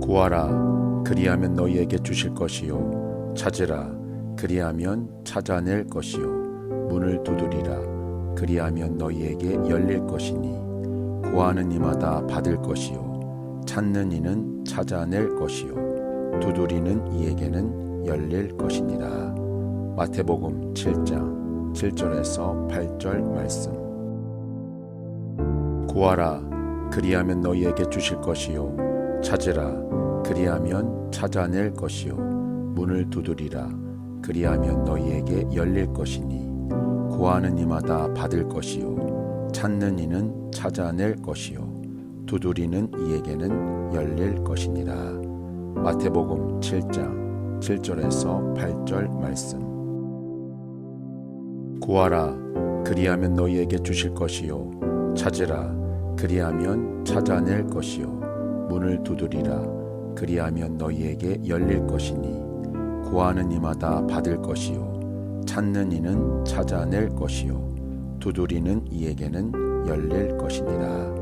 구하라. 그리하면 너희에게 주실 것이요. 찾으라. 그리하면 찾아낼 것이요. 문을 두드리라. 그리하면 너희에게 열릴 것이니 구하는 이마다 받을 것이요. 찾는 이는 찾아낼 것이요. 두드리는 이에게는 열릴 것이니라. 마태복음 7장 7절에서 8절 말씀. 구하라. 그리하면 너희에게 주실 것이요. 찾으라 그리하면 찾아낼 것이요. 문을 두드리라. 그리하면 너희에게 열릴 것이니 구하는 이마다 받을 것이요. 찾는 이는 찾아낼 것이요. 두드리는 이에게는 열릴 것이니라. 마태복음 7장 7절에서 8절 말씀. 구하라. 그리하면 너희에게 주실 것이요. 찾으라. 그리하면 찾아낼 것이요. 문을 두드리라 그리하면 너희에게 열릴 것이니 구하는 이마다 받을 것이요 찾는 이는 찾아낼 것이요 두드리는 이에게는 열릴 것이니라.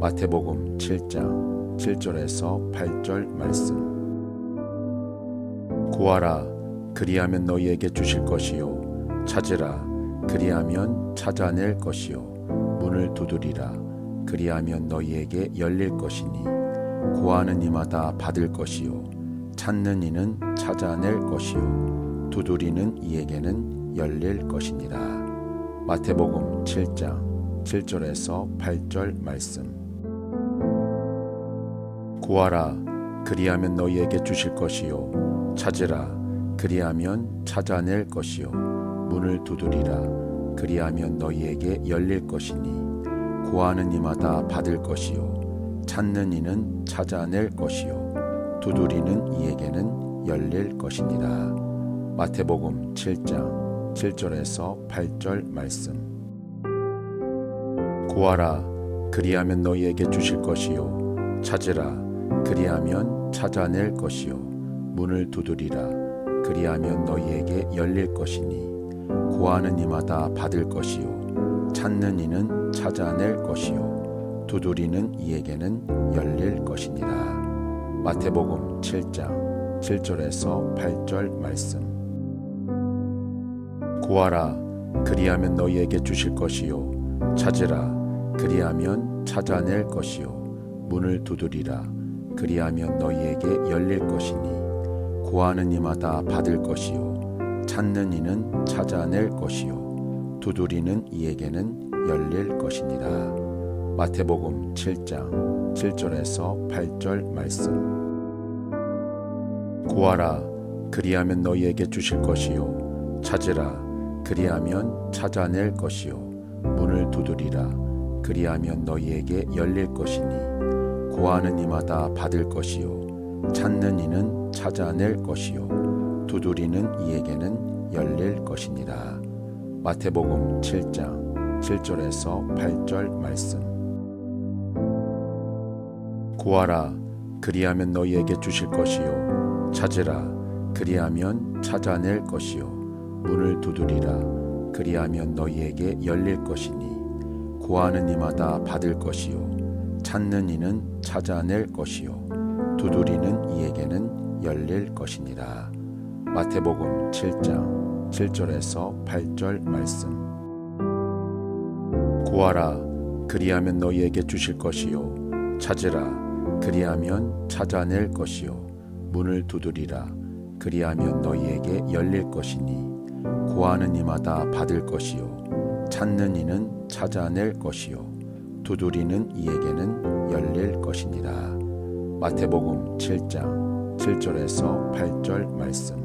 마태복음 7장 7절에서 8절 말씀. 구하라 그리하면 너희에게 주실 것이요 찾으라 그리하면 찾아낼 것이요 문을 두드리라 그리하면 너희에게 열릴 것이니 구하는 이마다 받을 것이요. 찾는 이는 찾아낼 것이요. 두드리는 이에게는 열릴 것이니라 마태복음 7장 7절에서 8절 말씀. 구하라 그리하면 너희에게 주실 것이요. 찾으라 그리하면 찾아낼 것이요. 문을 두드리라 그리하면 너희에게 열릴 것이니. 구하는 이마다 받을 것이요 찾는 이는 찾아낼 것이요. 두드리는 이에게는 열릴 것이니라 마태복음 7장 7절에서 8절 말씀. 구하라 그리하면 너희에게 주실 것이요. 찾으라 그리하면 찾아낼 것이요. 문을 두드리라 그리하면 너희에게 열릴 것이니. 구하는 이마다 받을 것이요. 찾는 이는 찾아낼 것이요 두드리는 이에게는 열릴 것이니라. 마태복음 7장 7절에서 8절 말씀. 구하라 그리하면 너희에게 주실 것이요. 찾으라 그리하면 찾아낼 것이요. 문을 두드리라 그리하면 너희에게 열릴 것이니. 구하는 이마다 받을 것이요. 찾는 이는 찾아낼 것이요. 두드리는 이에게는 열릴 것이니라 마태복음 7장 7절에서 8절 말씀. 구하라 그리하면 너희에게 주실 것이요. 찾으라 그리하면 찾아낼 것이요. 문을 두드리라 그리하면 너희에게 열릴 것이니. 구하는 이마다 받을 것이요. 찾는 이는 찾아낼 것이요. 두드리는 이에게는 열릴 것이니라. 마태복음 7장 7절에서 8절 말씀 구하라. 그리하면 너희에게 주실 것이요. 찾으라. 그리하면 찾아낼 것이요. 문을 두드리라. 그리하면 너희에게 열릴 것이니 구하는 이마다 받을 것이요. 찾는 이는 찾아낼 것이요. 두드리는 이에게는 열릴 것이니라. 마태복음 7장 7절에서 8절 말씀. 구하라. 그리하면 너희에게 주실 것이요. 찾으라 그리하면 찾아낼 것이요. 문을 두드리라. 그리하면 너희에게 열릴 것이니 구하는 이마다 받을 것이요. 찾는 이는 찾아낼 것이요. 두드리는 이에게는 열릴 것이니라. 마태복음 7장 7절에서 8절 말씀